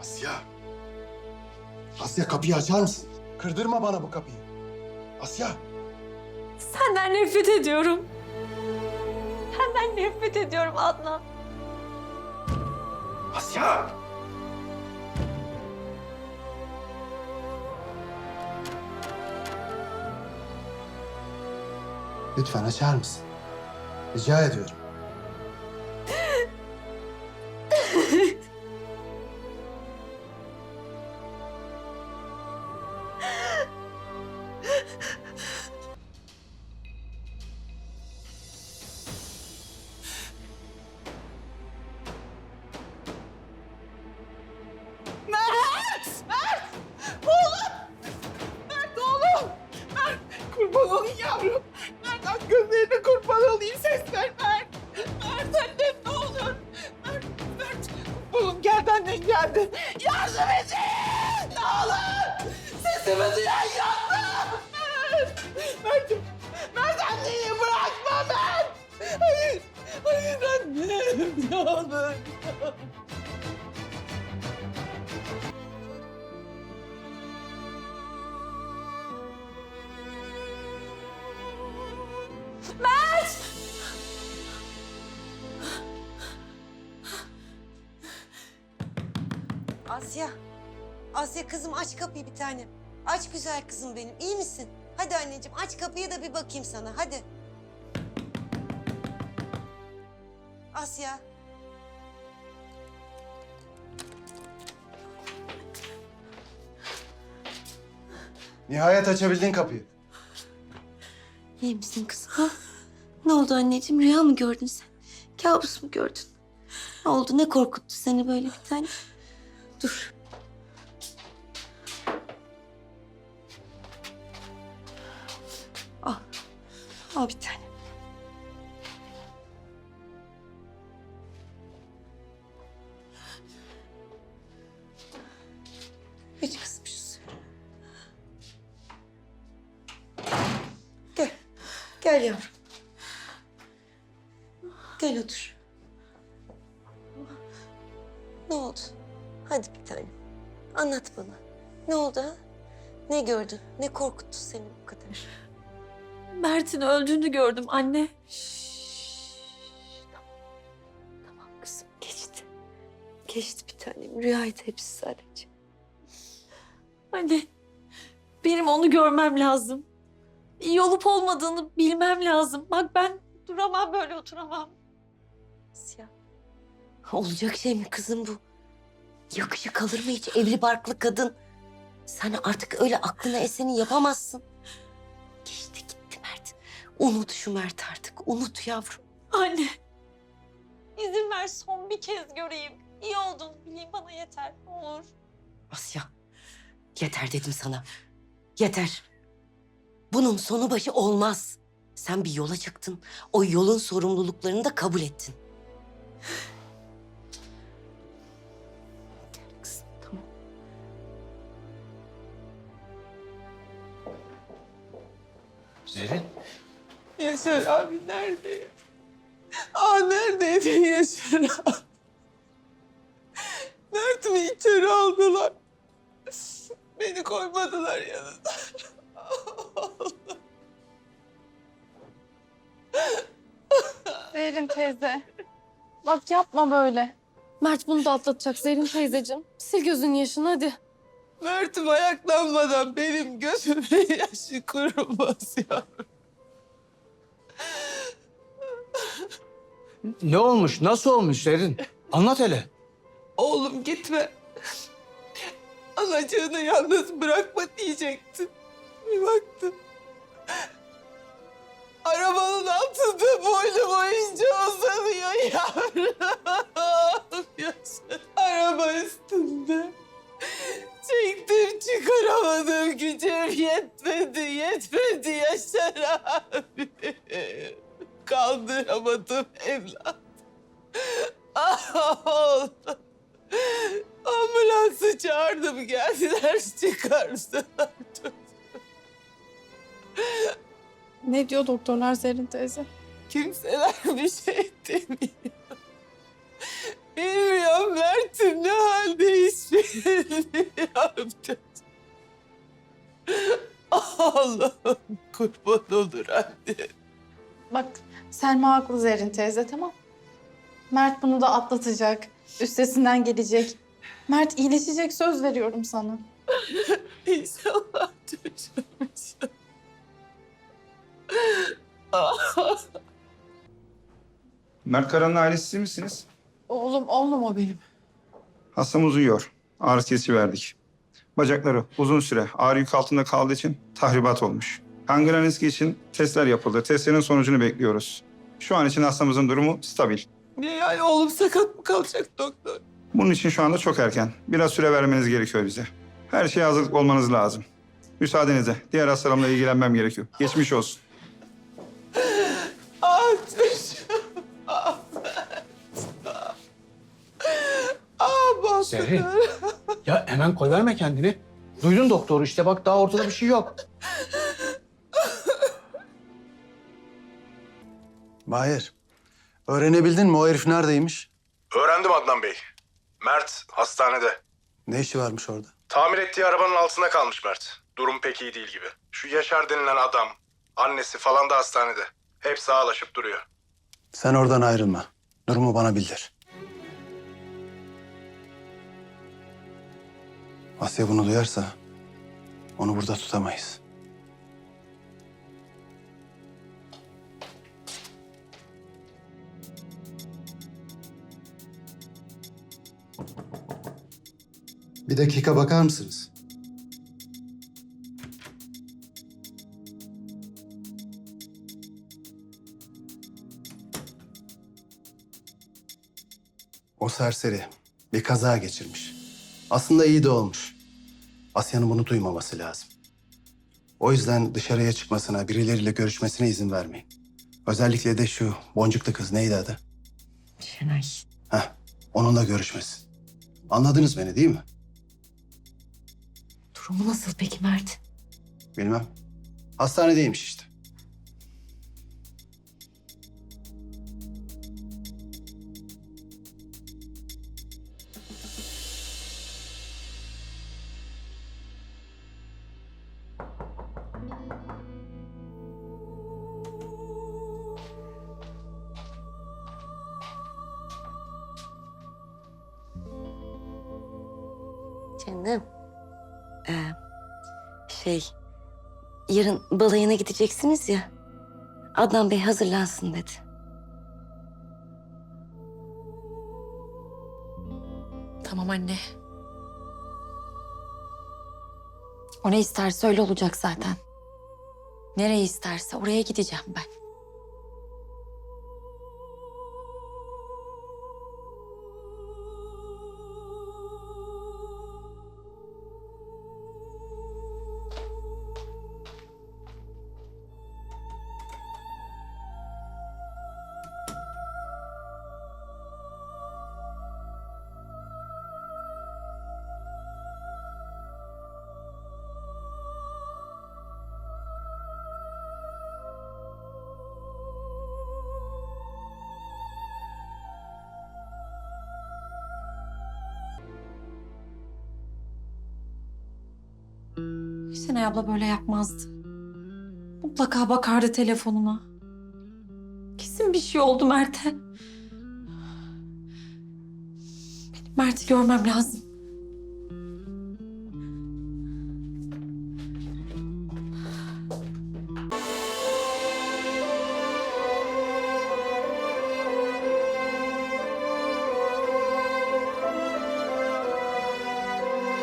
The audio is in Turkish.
Asya. Asya kapıyı açar mısın? Kırdırma bana bu kapıyı. Asya. Senden nefret ediyorum. Senden nefret ediyorum Adnan. Asya. Lütfen açar mısın? Rica ediyorum. Mert oğlum! Mert kurban olayım yavrum. Mert aç gözlerini kurban olayım ses ver Mert. Mert annem ne olur. Mert, Mert. Oğlum geldi annen geldi. Yardım edin! Ne olur! Sesimi duyan yardım! Mert! Mert, Mert anneyi bırakma Mert! Hayır, hayır annem ne olur. Asya. Asya kızım aç kapıyı bir tanem. Aç güzel kızım benim. İyi misin? Hadi anneciğim aç kapıyı da bir bakayım sana. Hadi. Asya. Nihayet açabildin kapıyı. İyi misin kızım? Ne oldu anneciğim? Rüya mı gördün sen? Kabus mu gördün? Ne oldu? Ne korkuttu seni böyle bir tane? Dur. Al. Al bir tane. İç kızım şu suyu. Gel. Gel yavrum. Gel otur. Ne oldu? Hadi bir tane. Anlat bana. Ne oldu ha? Ne gördün? Ne korkuttu seni bu kadar? Mert'in öldüğünü gördüm anne. Tamam kızım geçti. Geçti bir tanem. Rüyaydı hepsi sadece. Anne, benim onu görmem lazım. İyi olup olmadığını bilmem lazım. Bak ben duramam böyle oturamam. Asya. Olacak şey mi kızım bu? Yakışık alır mı hiç evli barklı kadın? Sen artık öyle aklına eseni yapamazsın. Geçti gitti Mert. Unut şu Mert artık. Unut yavrum. Anne, izin ver son bir kez göreyim. İyi olduğunu bileyim bana yeter. Ne olur. Asya. Yeter dedim sana. Yeter. Bunun sonu başı olmaz. Sen bir yola çıktın. O yolun sorumluluklarını da kabul ettin. Gel kızım tamam. Zerrin. Yaşar abi nerede? Aa neredeydi Yaşar abi? Mert'imi içeri aldılar. Beni koymadılar yanına. Zerrin teyze. Bak yapma böyle. Mert bunu da atlatacak Zerrin teyzeciğim. Sil gözün yaşını hadi. Mert'im ayaklanmadan benim gözümün yaşı kurumaz. Ne olmuş? Nasıl olmuş Zerrin? Anlat hele. Oğlum gitme. Anacığını yalnız bırakma diyecektin. Bir baktım. Arabanın altında Kaldıramadım evlat. Ah oğlum. Ambulansı çağırdım geldiler çıkardılar. Ne diyor doktorlar Zerrin teyze? Kimseler bir şey demiyor. Bilmiyorum Mert'in ne halde hiçbir bilmiyorum. Allah'ım kurban olur anne. Selma haklı Zerrin teyze tamam. Mert bunu da atlatacak. Üstesinden gelecek. Mert iyileşecek söz veriyorum sana. İnşallah çocuğum. Mert Karan'ın ailesi siz misiniz? Oğlum, oğlum o benim. Hastamız uyuyor. Ağrı kesici verdik. Bacakları uzun süre ağrı yük altında kaldığı için tahribat olmuş. Kangren riski için testler yapıldı. Testlerin sonucunu bekliyoruz. Şu an için hastamızın durumu stabil. Ne yani oğlum sakat mı kalacak doktor? Bunun için şu anda çok erken. Biraz süre vermeniz gerekiyor bize. Her şeye hazırlıklı olmanız lazım. Müsaadenizle diğer hastalarımla ilgilenmem gerekiyor. Geçmiş olsun. Ah. Ah. Zerrin. Ya hemen koyverme kendini. Duydun doktoru işte bak daha ortada bir şey yok. Mahir, öğrenebildin mi o herif neredeymiş? Öğrendim Adnan Bey. Mert hastanede. Ne işi varmış orada? Tamir ettiği arabanın altında kalmış Mert. Durum pek iyi değil gibi. Şu Yaşar denilen adam, annesi falan da hastanede. Hepsi ağlaşıp duruyor. Sen oradan ayrılma. Durumu bana bildir. Asya bunu duyarsa onu burada tutamayız. Bir dakika bakar mısınız? O serseri bir kaza geçirmiş. Aslında iyi de olmuş. Asya'nın bunu duymaması lazım. O yüzden dışarıya çıkmasına, birileriyle görüşmesine izin vermeyin. Özellikle de şu boncuklu kız neydi adı? Şenay. Heh, onunla görüşmesin. Anladınız beni değil mi? Durumu nasıl peki Mert? Bilmem. Hastanedeymiş işte. Canım. Ee, şey, yarın balayına gideceksiniz ya. Adnan Bey hazırlansın dedi. Tamam anne. O ne isterse öyle olacak zaten. Nereye isterse oraya gideceğim ben. Şenay abla böyle yapmazdı. Mutlaka bakardı telefonuna. Kesin bir şey oldu Mert'e. Benim Mert'i görmem lazım.